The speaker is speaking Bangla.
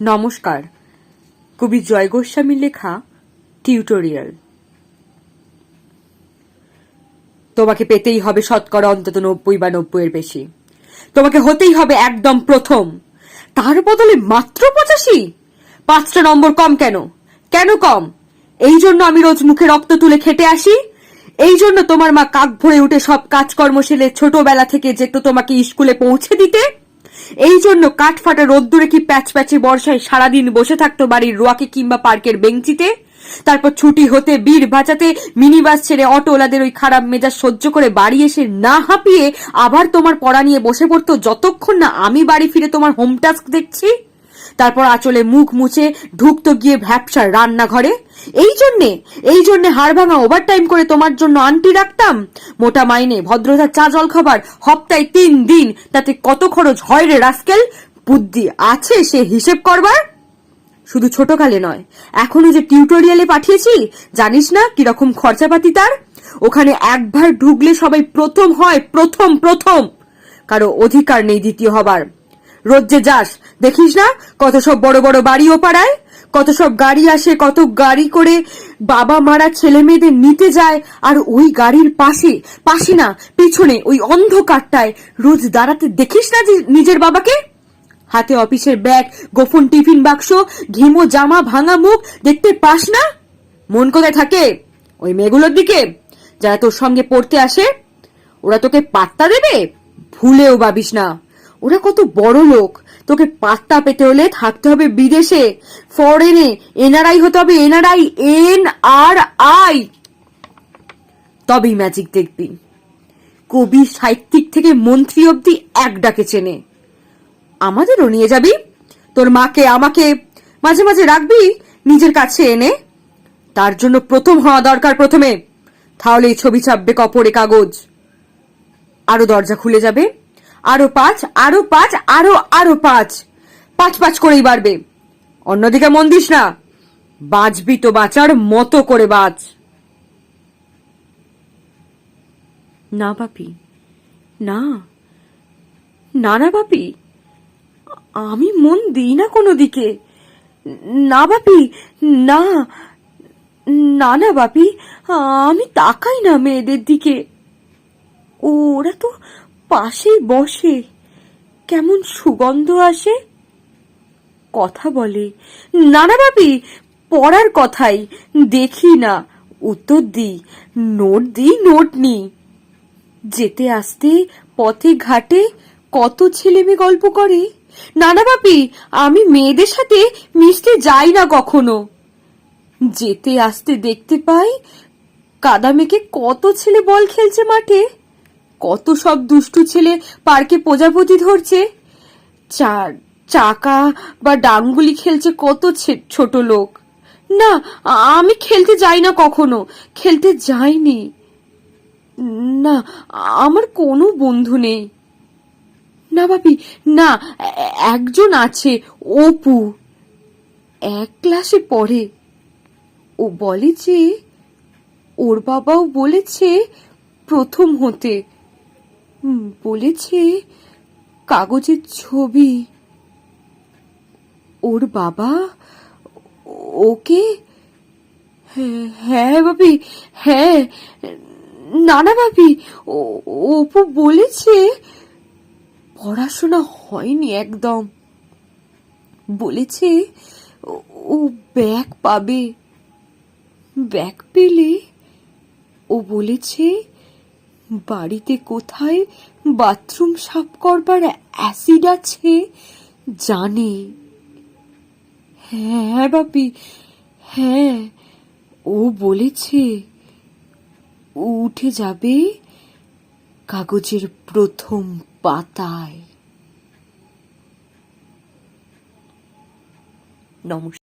নমস্কার। কবি জয় গোস্বামীর লেখা টিউটোরিয়াল। তোমাকে পেতেই হবে শতকরা অন্তত নব্বই বা নব্বইয়ের বেশি। তোমাকে হতেই হবে একদম প্রথম। তার বদলে মাত্র পঁচাশি? পাঁচটা নম্বর কম কেন? কেন কম? এই জন্য আমি রোজ মুখে রক্ত তুলে খেটে আসি। এই জন্য তোমার মা কাক ভরে উঠে সব কাজকর্ম সেরে ছোটবেলা থেকে যেত তোমাকে স্কুলে পৌঁছে দিতে। এই জন্য কাঠ ফাটা রোদ্দুরে কি প্যাচ প্যাচে বর্ষায় সারাদিন বসে থাকতো বাড়ির রোয়াকে কিংবা পার্কের বেঞ্চিতে? তারপর ছুটি হতে বীর বাঁচাতে মিনি বাস ছেড়ে অটোওয়ালাদের ওই খারাপ মেজাজ সহ্য করে বাড়ি এসে না হাঁপিয়ে আবার তোমার পড়া নিয়ে বসে পড়তো, যতক্ষণ না আমি বাড়ি ফিরে তোমার হোম টাস্ক দেখছি? তারপর আঁচলে মুখ মুছে ঢুকতো গিয়ে ভ্যাপসার রান্নাঘরে। এই জন্যে এই জন্যে হাড় ভাঙা ওভার টাইম করে তোমার জন্য আন্টি রাখতাম। মোটা মাইনে, ভদ্রতার চা জল খাবার হপ্তায় তিন দিন। তাতে কত খরচ হয় রে রাস্কেল? বুদ্ধি আছে সে হিসেব করবার? শুধু ছোটকালে নয়, এখনও যে টিউটোরিয়ালে পাঠিয়েছি, জানিস না কীরকম খরচাপাতি তার? ওখানে একবার ঢুকলে সবাই প্রথম হয়, প্রথম প্রথম। কারও অধিকার নেই দ্বিতীয় হবার। রোজ যে যাস। দেখিস না কত সব বড় বড় বাড়িও পাড়ায়? কত সব গাড়ি আসে, কত গাড়ি করে বাবা মারা ছেলে মেয়েদের নিতে যায়, আর ওই গাড়ির পাশে পাশে না, পিছনে, ওই অন্ধকারটায় রোজ দাঁড়াতে দেখিস না যে নিজের বাবাকে? হাতে অফিসের ব্যাগ গোফন টিফিন বাক্স, ঘিমো জামা, ভাঙা মুখ, দেখতে পাস না? মন কোথায় থাকে? ওই মেয়েগুলোর দিকে। যারা তোর সঙ্গে পড়তে আসে, ওরা তোকে পাত্তা দেবে? ভুলেও ভাবিস না। ওরা কত বড় লোক। তোকে পাত্তা পেতে হলে থাকতে হবে বিদেশে। ফরেনে এনআরআই হতে হবে এনআরআই এন আর আই তবেই ম্যাজিক দেখবি। কবি, সাহিত্যিক থেকে মন্ত্রী অব্দি এক ডাকে চেনে। আমাদেরও নিয়ে যাবি। তোর মাকে আমাকে মাঝে মাঝে রাখবি, নিজের কাছে এনে। তার জন্য প্রথম হওয়া দরকার প্রথমে। তাহলেই ছবি ছাপবে কপরে কাগজ। আরও দরজা খুলে যাবে। আরও পাঁচ আরও পাঁচ, আরও আরও পাঁচ। পাঁচ পাঁচ করেই বাড়বে। অন্যদিকে মন দিস না। বাঁচবি তো বাঁচার মতো করে বাঁচ। না বাপি। না। না না বাপি। আমি মন দিই না কোনো দিকে। না বাপি। না। না না বাপি। আমি তাকাই না মেয়েদের দিকে। ওরা তো পাশেই বসে কেমন সুগন্ধ আসে? কথা বলে, নানা বাপি পড়ার কথাই। দেখি না, উত্তর দিই, নোট দিই, নোট নিই। যেতে আসতে পথে ঘাটে কত ছেলে মেয়ে গল্প করে? নানা বাপি আমি মেয়েদের সাথে মিশতে যাই না কখনো। যেতে আসতে দেখতে পাই কাদা মেঘে কত ছেলে বল খেলছে মাঠে। কত সব দুষ্টু ছেলে পার্কে প্রজাপতি ধরছে? চার চাকা বা ডাঙ্গুলি খেলছে কত ছোট লোক। না, আমি খেলতে যাই না কখনো, খেলতে যাইনি। না, আমার কোনো বন্ধু নেই। না বাপি না, একজন আছে, অপু। এক ক্লাসে পড়ে। ও বলে যে, ওর বাবাও বলেছে প্রথম হতে। বলেছে কাগজের ছবি। ওর বাবা? ওকে? হ্যাঁ হ্যাঁ বাপি হ্যাঁ। না না বাপি অপু বলেছে। পড়াশোনা হয়নি একদম। বলেছে ও ব্যাগ পাবে। ব্যাগ পেলে ও বলেছে বাড়িতে কোথায় বাথরুম সাফ করবার অ্যাসিড আছে? জানে। হ্যাঁ বাপি হ্যাঁ ও বলেছে। উঠে যাবে কাগজের প্রথম পাতায়। নমস্কার।